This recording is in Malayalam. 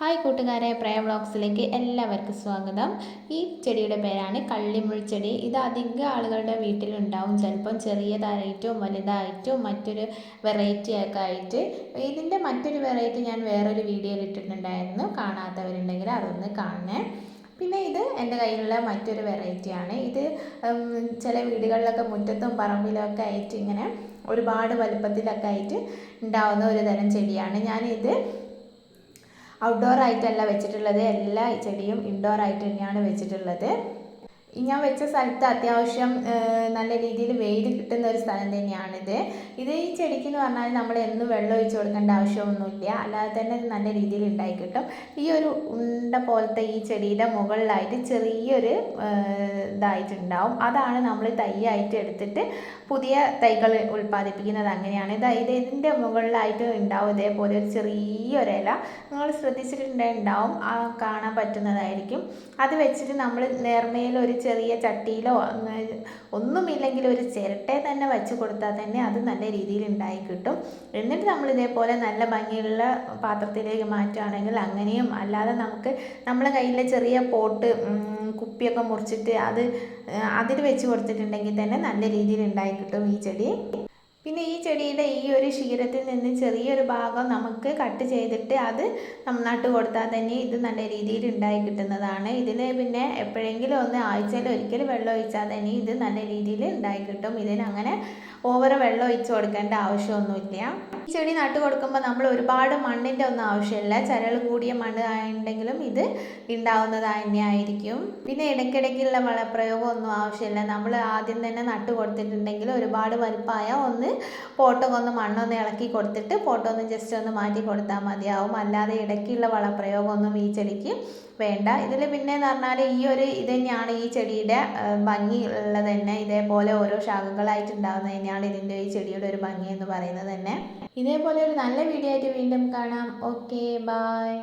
ഹായ് കൂട്ടുകാരെ പ്രയ വ്ളോഗ്സിലേക്ക് എല്ലാവർക്കും സ്വാഗതം. ഈ ചെടിയുടെ പേരാണ് കള്ളിമുൾച്ചെടി ഇത് അധിക ആളുകളുടെ വീട്ടിലുണ്ടാവും. ചിലപ്പം ചെറിയതായിട്ടും വലുതായിട്ടും മറ്റൊരു വെറൈറ്റി ഒക്കെ ആയിട്ട്. ഇതിന്റെ മറ്റൊരു വെറൈറ്റി ഞാൻ വേറൊരു വീഡിയോയിൽ ഇട്ടിട്ടുണ്ടായിരുന്നു. കാണാത്തവരുണ്ടെങ്കിൽ അതൊന്ന് കാണണേ. പിന്നെ ഇത് എന്റെ കയ്യിലുള്ള മറ്റൊരു വെറൈറ്റിയാണ് ഇത് ചില വീടുകളിലൊക്കെ മുറ്റത്തും പറമ്പിലൊക്കെ ആയിട്ട് ഇങ്ങനെ ഒരുപാട് വലുപ്പത്തിലൊക്കെ ആയിട്ട് ഉണ്ടാവുന്ന ഒരു തരം ചെടിയാണ്. ഞാനിത് ഔട്ട്ഡോർ ആയിട്ടല്ല വെച്ചിട്ടുള്ളത്. എല്ലാ ചെടിയും ഇൻഡോർ ആയിട്ട് തന്നെയാണ് വെച്ചിട്ടുള്ളത്. ഞാൻ വെച്ച സ്ഥലത്ത് അത്യാവശ്യം നല്ല രീതിയിൽ വെയിൽ കിട്ടുന്ന ഒരു സ്ഥലം തന്നെയാണിത്. ഇത് ഈ ചെടിക്ക് എന്ന് പറഞ്ഞാൽ നമ്മൾ എന്നും വെള്ളം ഒഴിച്ച് കൊടുക്കേണ്ട ആവശ്യമൊന്നുമില്ല. അല്ലാതെ തന്നെ നല്ല രീതിയിൽ ഉണ്ടായി കിട്ടും. ഈ ഒരു ഉണ്ട പോലത്തെ ഈ ചെടിയുടെ മുകളിലായിട്ട് ചെറിയൊരു ഇതായിട്ടുണ്ടാവും. അതാണ് നമ്മൾ തൈയായിട്ട് എടുത്തിട്ട് പുതിയ തൈകൾ ഉൽപ്പാദിപ്പിക്കുന്നത് അങ്ങനെയാണ്. ഇത് ഇതിന്റെ മുകളിലായിട്ട് ഉണ്ടാവും. ഇതേപോലെ ഒരു ചെറിയൊരില നിങ്ങൾ ശ്രദ്ധിച്ചിട്ടുണ്ടെങ്കിൽ ഉണ്ടാവും. കാണാൻ പറ്റുന്നതായിരിക്കും. അത് വെച്ചിട്ട് നമ്മൾ നേർമയിൽ ഒരു ചെറിയ ചട്ടിയിലോ ഒന്നുമില്ലെങ്കിൽ ഒരു ചിരട്ടെ തന്നെ വെച്ച് കൊടുത്താൽ തന്നെ അത് നല്ല രീതിയിൽ ഉണ്ടായി കിട്ടും. എന്നിട്ട് നമ്മൾ ഇതേപോലെ നല്ല ഭംഗിയുള്ള പാത്രത്തിലേക്ക് മാറ്റുകയാണെങ്കിൽ അങ്ങനെയും അല്ലാതെ നമുക്ക് നമ്മളെ കയ്യിലെ ചെറിയ പോട്ട് കുപ്പിയൊക്കെ മുറിച്ചിട്ട് അത് അതിൽ വെച്ച് കൊടുത്തിട്ടുണ്ടെങ്കിൽ തന്നെ നല്ല രീതിയിൽ ഉണ്ടായി കിട്ടും ഈ ചെടി. പിന്നെ ഈ ചെടിയുടെ ഈ ഒരു ശീരത്തിൽ നിന്ന് ചെറിയൊരു ഭാഗം നമുക്ക് കട്ട് ചെയ്തിട്ട് അത് നന്നാട്ട് നട്ട് കൊടുത്താൽ തന്നെ ഇത് നല്ല രീതിയിൽ ഉണ്ടായി കിട്ടുന്നതാണ്. ഇതിൽ പിന്നെ എപ്പോഴെങ്കിലും ഒന്ന് ആഴ്ചയിൽ ഒരിക്കൽ വെള്ളം ഒഴിച്ചാൽ തന്നെ ഇത് നല്ല രീതിയിൽ ഉണ്ടായി കിട്ടും. ഇതിന് അങ്ങനെ ഓവർ വെള്ളം ഒഴിച്ച് കൊടുക്കേണ്ട ആവശ്യമൊന്നുമില്ല. ചെടി നട്ടു കൊടുക്കുമ്പോൾ നമ്മൾ ഒരുപാട് മണ്ണിന്റെ ഒന്നും ആവശ്യമില്ല. ചരൽ കൂടിയ മണ്ണ് ആയിട്ടുണ്ടെങ്കിലും ഇത് ഉണ്ടാവുന്നത് തന്നെയായിരിക്കും പിന്നെ ഇടയ്ക്കിടയ്ക്കുള്ള വളപ്രയോഗം ഒന്നും ആവശ്യമില്ല. നമ്മൾ ആദ്യം തന്നെ നട്ടു കൊടുത്തിട്ടുണ്ടെങ്കിൽ ഒരുപാട് വലുപ്പമായ ഒന്ന് പോട്ടൊന്ന് മണ്ണൊന്ന് ഇളക്കി കൊടുത്തിട്ട് പോട്ടൊന്ന് ജസ്റ്റ് ഒന്ന് മാറ്റി കൊടുത്താൽ മതിയാവും. അല്ലാതെ ഇടയ്ക്കുള്ള വളപ്രയോഗമൊന്നും ഈ ചെടിക്ക് വേണ്ട. ഇതിൽ പിന്നെ എന്ന് പറഞ്ഞാൽ ഈ ഒരു ഇത് തന്നെയാണ് ഈ ചെടിയുടെ ഭംഗി ഉള്ളത് തന്നെ. ഇതേപോലെ ഓരോ ശാഖകളായിട്ട് ഉണ്ടാകുന്നത് തന്നെയാണ് ഇതിന്റെ ഈ ചെടിയുടെ ഒരു ഭംഗി എന്ന് പറയുന്നത് തന്നെ. ഇതേപോലെ ഒരു നല്ല വീഡിയോ ആയിട്ട് വീണ്ടും കാണാം. Okay bye